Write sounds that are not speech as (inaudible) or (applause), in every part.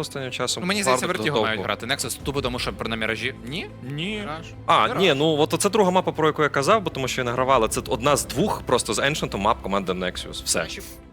останнім часом. Ну, мені здається, Вертіго довго. мають грати. Nexus тупо, тому що на міражі. Ні? Ні. Міраж. А, Міраж. ні, ну от це друга мапа, про яку я казав, бо тому що я награвала. Це одна з двох просто з Ancient мап команди Nexus. Все.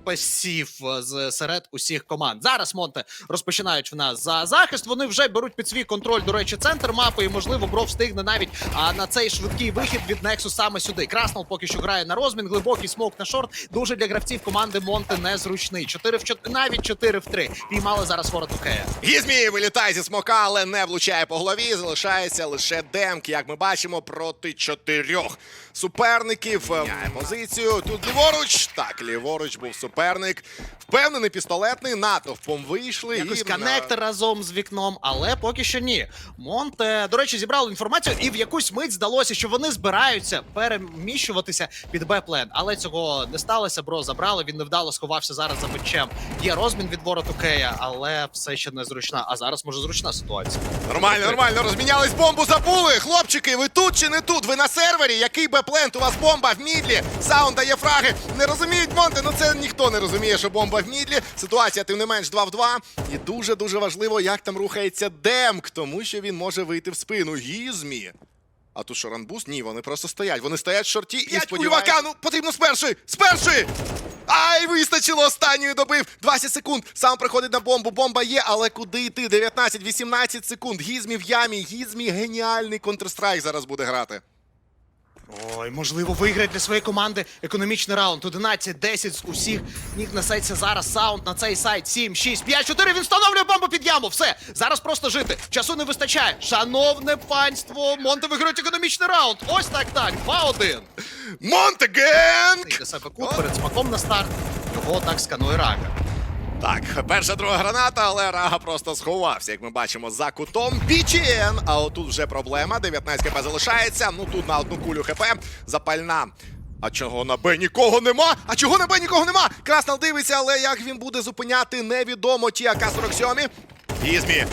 Пасів е, з серед усіх команд. Зараз Монте розпочинають в нас за захист. Вони вже беруть під свій контроль, до речі, центр мапи, і можливо Бро встигне навіть а, на цей швидкий вихід від Nexus саме сюди. Краснел поки що грає на розмін, глибокий смок на шорт. Дуже для гравців команди Монте незручний. 4 в 4, навіть 4 в 3. Піймали зараз ворот Окея. Гізмі вилітає зі смока, але не влучає по голові. Залишається лише демк, як ми бачимо, проти чотирьох суперників. Міняє позицію. Тут ліворуч. Так, ліворуч був суперник. Впевнений пістолетний. Натовпом вийшли. Якось і коннектор разом з вікном, але поки що ні. Монте, до речі, зібрали інформацію, і в якусь мить здалося, що вони збираються переміщуватися під Б-плен. Але цього не сталося. Бро забрали. Він невдало сховався зараз за мечем. Є розмін від вороту Кея, але все ще не зручна. А зараз може зручна ситуація. Нормально, нормально. Розмінялись бомбу забули. Хлопчики, ви тут чи не тут? Ви на сервері? Який беплент? У вас бомба в мідлі. Саунд дає фраги. Не розуміють Монте. Ну це ніхто не розуміє, що бомба в мідлі. Ситуація, тим не менш, 2 в 2. І дуже дуже важливо, як там рухається Демк, тому що він може вийти в спину. Гізмі. А тут що, ранбуст? Ні, вони просто стоять. Вони стоять в шорті і сподіваються... ну потрібно з першої! З першої! Ай, вистачило останньої добив. 20 секунд. Сам приходить на бомбу. Бомба є, але куди йти? 19-18 секунд. Гізмі в ямі. Гізмі геніальний Counter-Strike зараз буде грати. Ой, можливо, виграє для своєї команди економічний раунд. 11-10 з усіх ніг несеться зараз. Саунд на цей сайт. 7, 6, 5, 4. Він встановлює бомбу під яму. Все, зараз просто жити. Часу не вистачає. Шановне панство, Монте виграють економічний раунд. Ось так так. 2-1. Монтегенг! Для себе кут перед смаком на старт. Його так сканує Рага. Так, перша друга граната, але Рага просто сховався, як ми бачимо, за кутом. Пічен! А отут вже проблема. 19 хп залишається. Ну тут на одну кулю хп. Запальна. А чого на Б нікого нема? А чого на Б нікого нема? Краснал дивиться, але як він буде зупиняти, невідомо. Ті АК-47. Гізмі.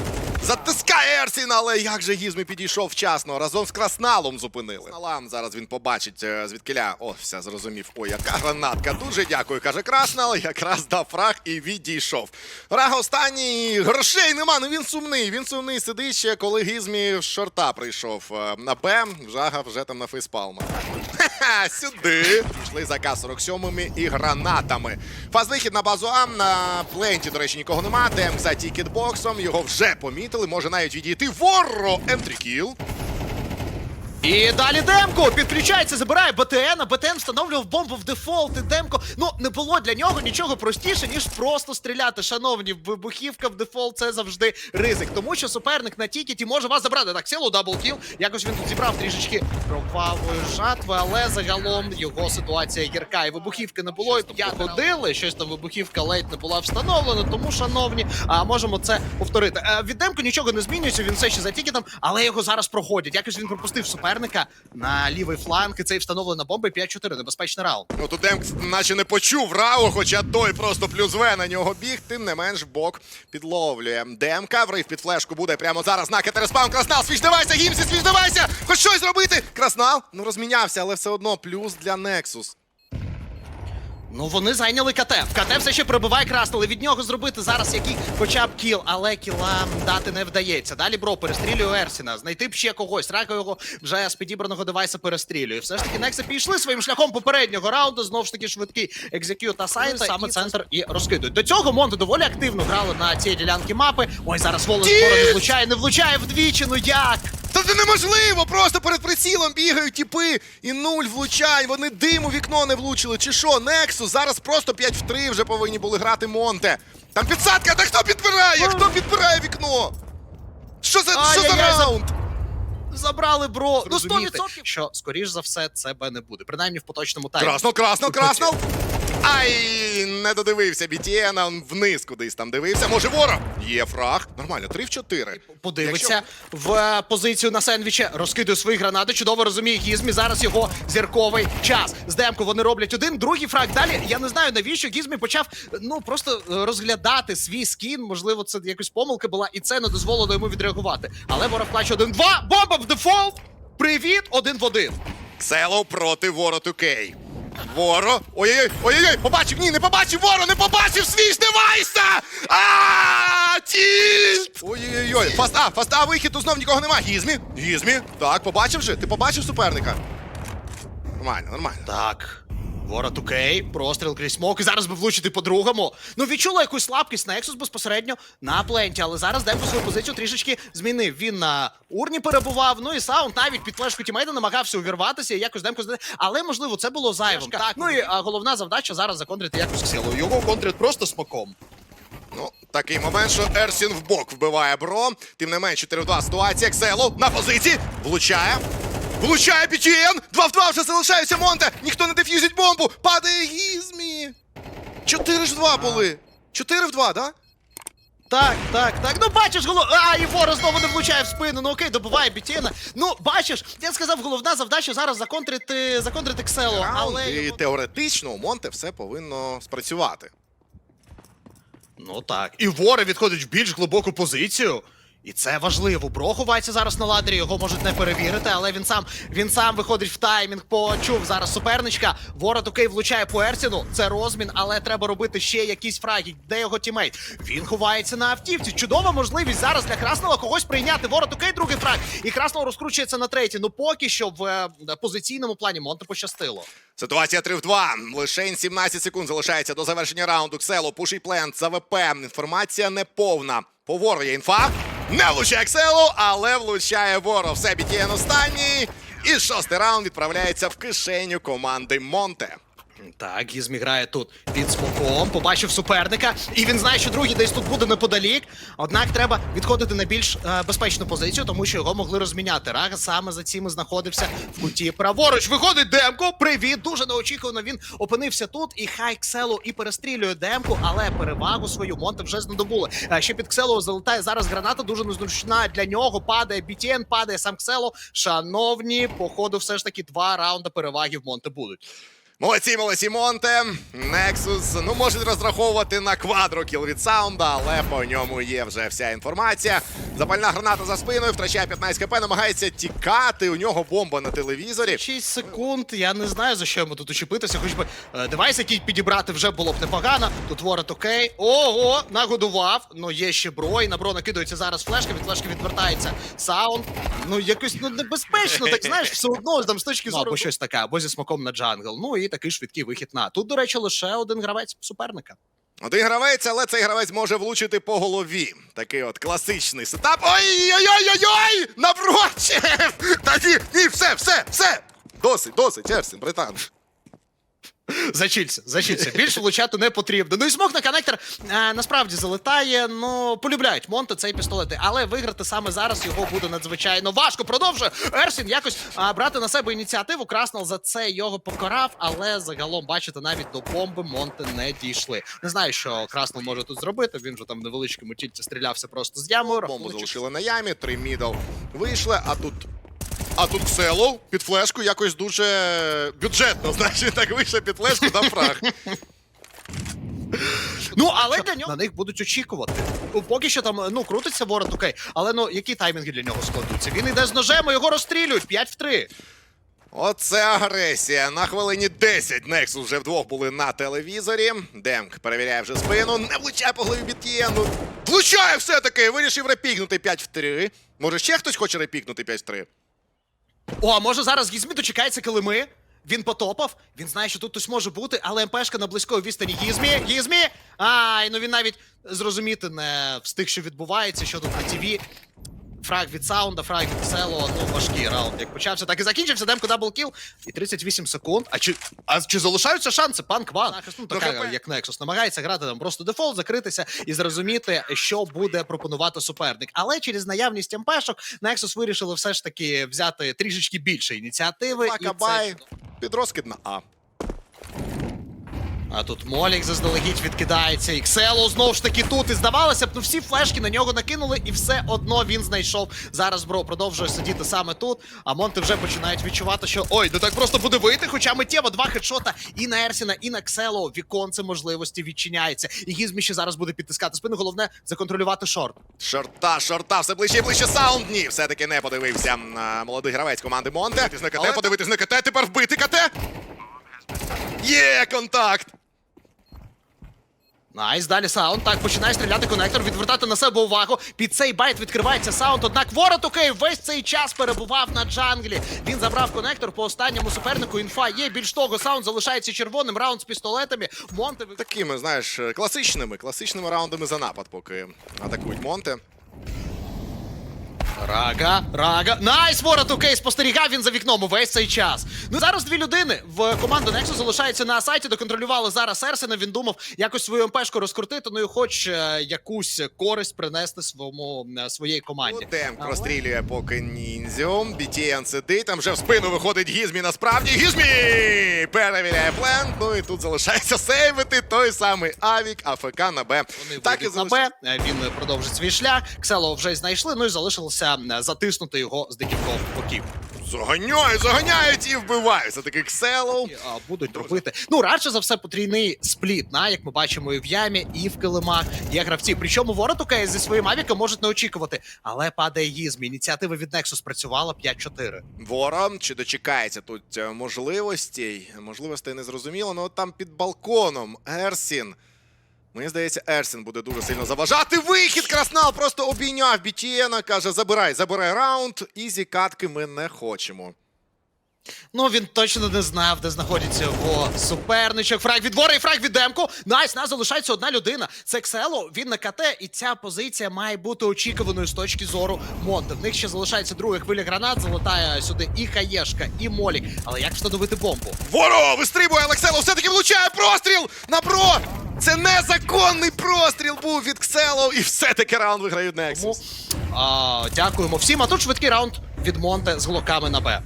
Затискає Ерсін, але як же Гізмі підійшов вчасно. Разом з Красналом зупинили. Красналам зараз він побачить е, звідкиля. О, все зрозумів. Ой, яка гранатка. Дуже дякую, каже Краснал. Якраз дав фраг і відійшов. Рага останній грошей нема. Ну він сумний. Він сумний сидить ще, коли Гізмі з шорта прийшов е, на Б. Жага вже там на фейспалма. Сюди. Пішли за К-47 і гранатами. Фаз-вихід на базу Ам. На пленті, до речі, нікого нема. Дем за тікетбоксом. Його вже помітили. Може навіть відійти. Ворро! М3 І далі Демко підключається, забирає БТН, а БТН встановлював бомбу в дефолт. І Демко, ну не було для нього нічого простіше, ніж просто стріляти. Шановні, вибухівка в дефолт це завжди ризик. Тому що суперник на тікеті може вас забрати. Так, сіло даблкіл. Якось він тут зібрав трішечки кровавої жатви, але загалом його ситуація гірка. І вибухівки не було. Я ходили, щось там вибухівка ледь не була встановлена. Тому, шановні, а можемо це повторити. Е, Від Демко нічого не змінюється. Він все ще за тікетом, але його зараз проходять. Якось він пропустив суперника на лівий фланг. І цей встановлена бомба 5-4. Небезпечний раунд. Ну тут Демк наче не почув Рау, хоча той просто плюс В на нього біг, тим не менш бок підловлює. Демка врив під флешку буде прямо зараз на Кетереспам. Краснал, Свіждавайся, Гімсі, свіж давайся! Хоч щось зробити! Краснал, ну розмінявся, але все одно плюс для Нексус. Ну вони зайняли КТ. В КТ все ще пробиває. І від нього зробити зараз який хоча б кіл, але кіла дати не вдається. Далі бро перестрілює Ерсіна. Знайти б ще когось. Рака його вже з підібраного девайса перестрілює. Все ж таки, Некси пішли своїм шляхом попереднього раунду. Знову ж таки, швидкий екзекют асайта, саме центр і розкидують. До цього Монте доволі активно грали на цій ділянці мапи. Ой, зараз волос не влучає, не влучає вдвічі. Ну як? Та це неможливо! Просто перед прицілом бігають тіпи і нуль влучань. Вони дим у вікно не влучили. Чи що? Нексус зараз просто 5 в 3 вже повинні були грати Монте. Там підсадка, та хто підбирає? Хто підбирає вікно? Що за, що за раунд? Забрали бро. Ну 100%. що скоріш за все це Б не буде. Принаймні в поточному таймі. Красно, красно, красно. Ай, не додивився Бітєна, вниз кудись там дивився. Може ворог? Є фраг. Нормально, 3 в 4. Подивиться в е, позицію на сендвіче, розкидує свої гранати. Чудово розуміє Гізмі. Зараз його зірковий час. З демку вони роблять один, другий фраг. Далі я не знаю навіщо Гізмі почав ну просто е, розглядати свій скін. Можливо, це якось помилка була, і це не дозволило йому відреагувати. Але ворог плаче один-два. Бомба в дефолт! Привіт, один в один. Ксело проти вороту Кей. Воро. Ой-ой-ой, ой-ой-ой, побачив, ні, не побачив, воро, не побачив свій девайса! А! Тільт! Ой-ой-ой. Фаста, фаста, вихід, тут знов нікого нема. Гізмі, Гізмі. Так, побачив же? Ти побачив суперника? Нормально, нормально. Так. Ворот окей, простріл крізь смок, і зараз би влучити по другому. Ну відчула якусь слабкість Nexus безпосередньо на пленті, але зараз Демко свою позицію трішечки змінив. Він на урні перебував, ну і саунд навіть під флешку тімейта намагався увірватися і якось Демко здати. Але можливо це було зайвим. Так, ну і а, головна завдача зараз законтрити якось силу. Його контрить просто смоком. Ну, такий момент, що Ерсін в бок вбиває бро. Тим не менш, 4 в 2 ситуація. Ксело на позиції. Влучає. Влучає Пітієн! 2 в 2 вже залишаються Монте! Ніхто не деф'юзить бомбу! Падає Гізмі! 4 ж 2 були! 4 в 2, да? Так, так, так. Ну бачиш, голов... А, і Вора знову не влучає в спину. Ну окей, добиває Бітєна. Ну, бачиш, я сказав, головна завдача зараз законтрити, законтрити Ксело, але. І його- теоретично у Монте все повинно спрацювати. Ну так. І Вора відходить в більш глибоку позицію. І це важливо. Бро ховається зараз на ладері, його можуть не перевірити, але він сам він сам виходить в таймінг, почув зараз суперничка. Ворот окей влучає по Ерсіну. Це розмін, але треба робити ще якісь фраги. Де його тімейт? Він ховається на автівці. Чудова можливість зараз для Красного когось прийняти. Ворот окей, другий фраг. І Красного розкручується на третій. Ну поки що в е, позиційному плані Монте пощастило. Ситуація 3 в 2. Лише 17 секунд залишається до завершення раунду. Ксело, пуший плент, ЗВП. Інформація неповна. Повору є інфа. Не влучає Кселу, але влучає Воро. Все бітєн останній. І шостий раунд відправляється в кишеню команди Монте. Так, Гізмі грає тут під смоком, побачив суперника, і він знає, що другий десь тут буде неподалік. Однак треба відходити на більш е, безпечну позицію, тому що його могли розміняти. Рага саме за цим і знаходився в куті праворуч. Виходить Демко. Привіт! Дуже неочікувано він опинився тут. І хай Ксело і перестрілює Демку, але перевагу свою Монте вже знадобули. Е, ще під Ксело залетає зараз граната, дуже незручна для нього. Падає BTN, падає сам Ксело. Шановні, походу, все ж таки два раунди переваги в Монте будуть. Молодці, молодці Монте. Nexus, ну можуть розраховувати на квадрокіл від саунда, але по ньому є вже вся інформація. Запальна граната за спиною, втрачає 15 кп, намагається тікати. У нього бомба на телевізорі. 6 секунд. Я не знаю за що йому тут учепитися. Хоч би е, девайс, який підібрати вже було б непогано. Тут ворот окей. Ого, нагодував. Ну є ще бро, і на бро накидується зараз флешка. Від флешки відвертається саунд. Ну якось ну небезпечно, так знаєш, все одно там з точки зору. або щось таке, або зі смаком на джангл. Ну і такий швидкий вихід на. Тут, до речі, лише один гравець суперника. Один гравець, але цей гравець може влучити по голові. Такий от класичний сетап. Ой-ой-ой-ой-ой! Напрочив! (laughs) Та ні, ні, все, все, все! Досить, досить, Ерсін, братан. Зачілься, зачілься. Більше влучати не потрібно. Ну і смок на коннектор е, насправді залетає. Ну полюбляють Монте цей пістолети, але виграти саме зараз його буде надзвичайно важко. Продовжує Ерсін якось а, брати на себе ініціативу. Краснел за це його покарав, але загалом бачите, навіть до бомби Монте не дійшли. Не знаю, що Краснел може тут зробити. Він же там в невеличкому тільці стрілявся просто з ямою. Бомбу залишили на ямі, три мідл вийшли, а тут. А тут Ксело під флешку якось дуже бюджетно, значить, так вийшов під флешку дав фраг. Ну, але для нього на них будуть очікувати. Ну, Поки що там ну крутиться ворот, окей. Але ну які таймінги для нього складуться? Він йде з ножем, його розстрілюють 5 в 3. Оце агресія. На хвилині 10 Nexus вже вдвох були на телевізорі. Демк перевіряє вже спину, не влучає по голові Біт'єну. Влучає все-таки! Вирішив репікнути 5 в 3. Може, ще хтось хоче репікнути 5 в 3? О, а може зараз Гізмі дочекається килими? Він потопав, він знає, що тут хтось може бути, але МПшка на близької відстані Гізмі. Гізмі! Ай, ну він навіть зрозуміти не встиг, що відбувається, що тут на ТВ. Фраг від саунда, фраг від село, ну важкий раунд. Як почався, так і закінчився. Демко даблкіл. І 38 секунд. А чи, а чи залишаються шанси? Пан Кван. Ну, така, як Nexus, намагається грати там просто дефолт, закритися і зрозуміти, що буде пропонувати суперник. Але через наявність МПшок Nexus вирішили все ж таки взяти трішечки більше ініціативи. і Макабай це... під розкид на А. А тут Молік заздалегідь відкидається. І Ксело знову ж таки тут. І здавалося б, ну всі флешки на нього накинули, і все одно він знайшов. Зараз бро продовжує сидіти саме тут. А Монти вже починають відчувати, що ой, не так просто буде вийти. Хоча миттєво два хедшота і на Ерсіна, і на Ксело. Віконце можливості відчиняється. І Гізмі ще зараз буде підтискати спину. Головне законтролювати шорт. Шорта, шорта, все ближче і ближче саунд. Ні, все-таки не подивився на молодий гравець команди Монте. Подивитись на КТ, подивитись на КТ, тепер вбити КТ. Є контакт. Найс, далі саунд. Так, починає стріляти конектор, відвертати на себе увагу. Під цей байт відкривається саунд. Однак ворот окей, весь цей час перебував на джанглі. Він забрав конектор по останньому супернику. Інфа є. Більш того, саунд залишається червоним. Раунд з пістолетами. Монте Такими, знаєш, класичними, класичними раундами за напад, поки атакують Монте. Рага, рага. Найс, ворот окей, спостерігав він за вікном увесь цей час. Ну зараз дві людини в команду Nexus залишаються на сайті, доконтролювали зараз Ерсена. Він думав якось свою МПшку розкрутити, ну і хоч е, якусь користь принести своєму е, своїй команді. Демк Але- прострілює поки ніндзю. BTN сидить, там вже в спину виходить Гізмі насправді. Гізмі! Перевіряє плент. Ну і тут залишається сейвити той самий Авік, АФК на Б. Вони Так і вийдуть на залишається. Б. е, Він продовжить свій шлях. Ксело вже знайшли. Ну і залишилося е, затиснути його з декількох боків. Заганяють, заганяють і вбивають. За таких селов. Будуть робити. Ну, радше за все, потрійний спліт, на, як ми бачимо, і в ямі, і в килимах. Є гравці. Причому ворот УКС зі своїм авіком можуть не очікувати. Але падає їзм. Ініціатива від Nexus спрацювала 5-4. Вора, чи дочекається тут е, можливостей? Можливостей не зрозуміло, але от там під балконом Ерсін. Мені здається, Ерсін буде дуже сильно заважати. Вихід! Краснал просто обійняв Бітієна, каже: забирай, забирай раунд. Ізі катки ми не хочемо. Ну, він точно не знав, де знаходиться його суперничок. Фраг від Вора і фраг від Демко. Найс, нас залишається одна людина. Це Ксело, він на КТ, і ця позиція має бути очікуваною з точки зору Монте. В них ще залишається друга хвиля гранат, залетає сюди і Хаєшка, і Молік. Але як встановити бомбу? Воро! Вистрибує Алексело, все-таки влучає простріл на бро! Це незаконний простріл був від Ксело, і все-таки раунд виграють Nexus. а, дякуємо всім. А тут швидкий раунд від Монте з глоками на Б.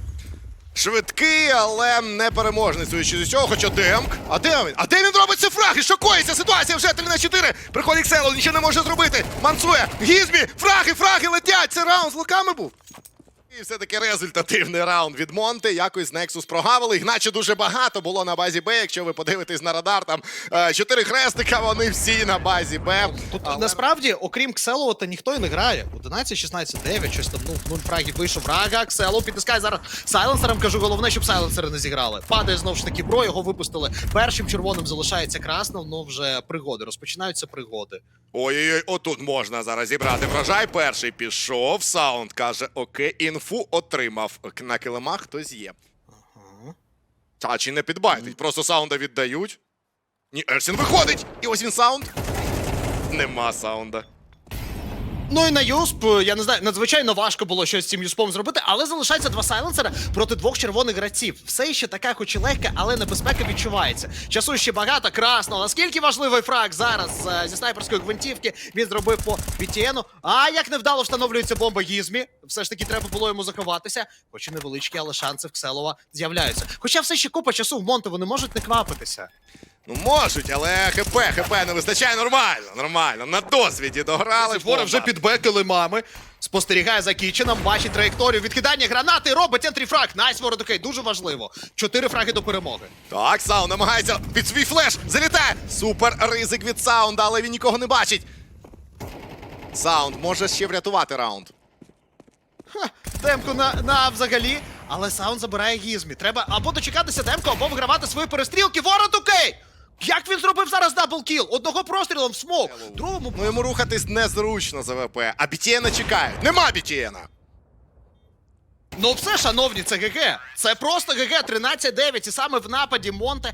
Швидкий, але не переможний, судячи з усього, хоча Демк. А де він? А де він робить ці фраги? Що коїться? Ситуація вже 3 на 4. Приходить Ксело, нічого не може зробити. Мансує, Гізмі, фраги, фраги летять. Це раунд з луками був. І все-таки результативний раунд від Монте. Якось Nexus прогавили. Їх наче дуже багато було на базі Б. Якщо ви подивитесь на радар, там е, чотири хрестика, вони всі на базі Б. Тут Але- насправді, окрім Кселова, та ніхто і не грає. 11, 16, 9, щось там, ну, 0 фрагів вийшов. Рага, Ксело, підтискає зараз сайленсером. Кажу, головне, щоб сайленсери не зіграли. Падає знову ж таки бро, його випустили. Першим червоним залишається красним, ну вже пригоди. Розпочинаються пригоди. Ой-ой-ой, отут можна зараз зібрати врожай. Перший пішов. Саунд каже: Окей, інфу отримав. На килимах хтось є. Ага. Та чи не підбайтить? Просто саунда віддають. Ні, Ерсін виходить! І ось він саунд. Нема саунда. Ну і на Юсп, я не знаю, надзвичайно важко було щось з цим Юспом зробити, але залишається два сайленсера проти двох червоних гравців. Все ще така, хоч і легка, але небезпека відчувається. Часу ще багато, красно. Наскільки важливий фраг зараз е, зі снайперської гвинтівки він зробив по BTN. А як невдало встановлюється бомба Гізмі. Все ж таки треба було йому заховатися. Хоч і невеличкі, але шанси в Кселова з'являються. Хоча все ще купа часу в Монте, вони можуть не квапитися. Ну можуть, але ХП, ХП не вистачає нормально, нормально. На досвіді дограли. Фора вже бомба. під бекали мами. Спостерігає за Кіченом, бачить траєкторію відкидання гранати, робить ентріфраг. Найс вородокей, дуже важливо. Чотири фраги до перемоги. Так, Саунд намагається під свій флеш. Залітає. Супер ризик від Саунда, але він нікого не бачить. Саунд може ще врятувати раунд. Ха, Демко на, на взагалі, але саунд забирає гізмі. Треба або дочекатися Демко, або вигравати свої перестрілки. Ворот окей! Як він зробив зараз даблкіл? Одного прострілом смок, другому Ну йому рухатись незручно за ВП, а Бітієна чекає. Нема Бітієна! Ну все, шановні, це ГГ. Це просто ГГ 13-9. І саме в нападі Монте.